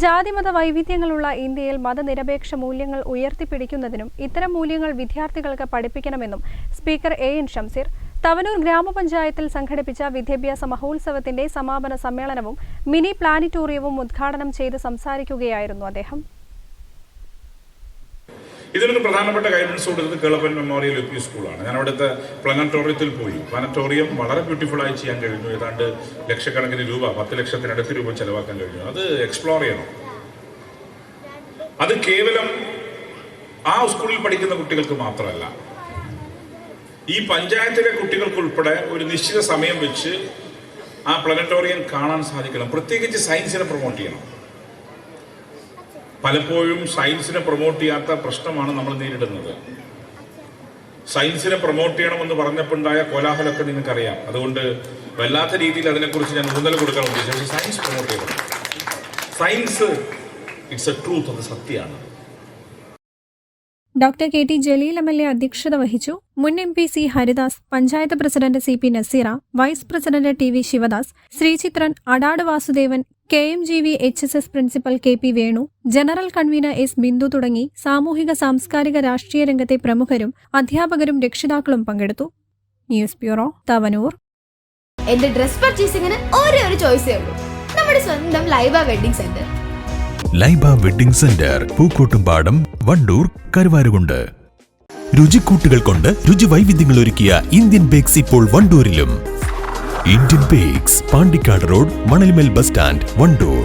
ജാതിമത വൈവിധ്യങ്ങളുള്ള ഇന്ത്യയിൽ മതനിരപേക്ഷ മൂല്യങ്ങൾ ഉയർത്തിപ്പിടിക്കുന്നതിനും ഇത്തരം മൂല്യങ്ങൾ വിദ്യാർത്ഥികൾക്ക് പഠിപ്പിക്കണമെന്നും speaker A N Shamseer Thavanur ഗ്രാമപഞ്ചായത്തിൽ സംഘടിപ്പിച്ച വിദ്യാഭ്യാസ മഹോത്സവത്തിന്റെ സമാപന സമ്മേളനവും മിനി പ്ലാനിറ്റോറിയവും ഉദ്ഘാടനം ചെയ്ത് സംസാരിക്കുകയായിരുന്നു അദ്ദേഹം. ഇതിനൊരു പ്രധാനപ്പെട്ട ഗൈഡൻസ് കൊടുത്തത് കേളപ്പൻ മെമ്മോറിയൽ യു പി സ്കൂളാണ്. ഞാൻ അവിടുത്തെ പ്ലാനറ്റോറിയത്തിൽ പോയി. പ്ലാനറ്റോറിയം വളരെ ബ്യൂട്ടിഫുൾ ആയി ചെയ്യാൻ കഴിഞ്ഞു. ഏതാണ്ട് ലക്ഷക്കണക്കിന് രൂപ പത്ത് ലക്ഷത്തിനടുത്ത് രൂപ ചെലവാക്കാൻ കഴിഞ്ഞു. അത് എക്സ്പ്ലോർ ചെയ്യണം. അത് കേവലം ആ സ്കൂളിൽ പഠിക്കുന്ന കുട്ടികൾക്ക് മാത്രമല്ല ഈ പഞ്ചായത്തിലെ കുട്ടികൾക്ക് ഉൾപ്പെടെ ഒരു നിശ്ചിത സമയം വെച്ച് ആ പ്ലാനറ്റോറിയം കാണാൻ സാധിക്കണം. പ്രത്യേകിച്ച് സയൻസിനെ പ്രൊമോട്ട് ചെയ്യണം. പലപ്പോഴും സയൻസിനെ പ്രൊമോട്ട് ചെയ്യാത്ത പ്രശ്നമാണ് നമ്മൾ നേരിടുന്നത്. സയൻസിനെ പ്രൊമോട്ട് ചെയ്യണമെന്ന് പറഞ്ഞപ്പോണ്ടായ കോലാഹലമൊക്കെ നിങ്ങൾക്കറിയാം. അതുകൊണ്ട് വല്ലാത്ത രീതിയിൽ അതിനെക്കുറിച്ച് ഞാൻ ഊന്നൽ കൊടുക്കാൻ ഉദ്ദേശിച്ചു. സയൻസ് പ്രൊമോട്ട് ചെയ്യണം. സയൻസ് ഇറ്റ്സ് എ ട്രൂത്ത് അത് സത്യമാണ്. Doctor K T Jaleel M L A അധ്യക്ഷത വഹിച്ചു. മുൻ M P C Haridas panchayat president C P Naseera vice president T V Sivadas Sreechithran Adat Vasudevan K M G V H S S principal K P Venu general convener S Bindu തുടങ്ങി സാമൂഹിക സാംസ്കാരിക രാഷ്ട്രീയ രംഗത്തെ പ്രമുഖരും അധ്യാപകരും രക്ഷിതാക്കളും പങ്കെടുത്തു. News bureau Thavanur. എന്റെ ഡ്രസ് പർച്ചേസിംഗിന് ഒരേ ഒരു ചോയ്സ് ഉള്ളൂ. നമ്മുടെ സ്വന്തം Laiba wedding centre. Laiba wedding centre Pookkottumpadam Wandoor Karuvarakundu. രുചിക്കൂട്ടുകൾ കൊണ്ട് രുചി വൈവിധ്യങ്ങൾ ഒരുക്കിയ ഇന്ത്യൻ ബേക്സ് ഇപ്പോൾ വണ്ടൂരിലും. Indian Bakes Pandikkad road Manalmel bus stand Wandoor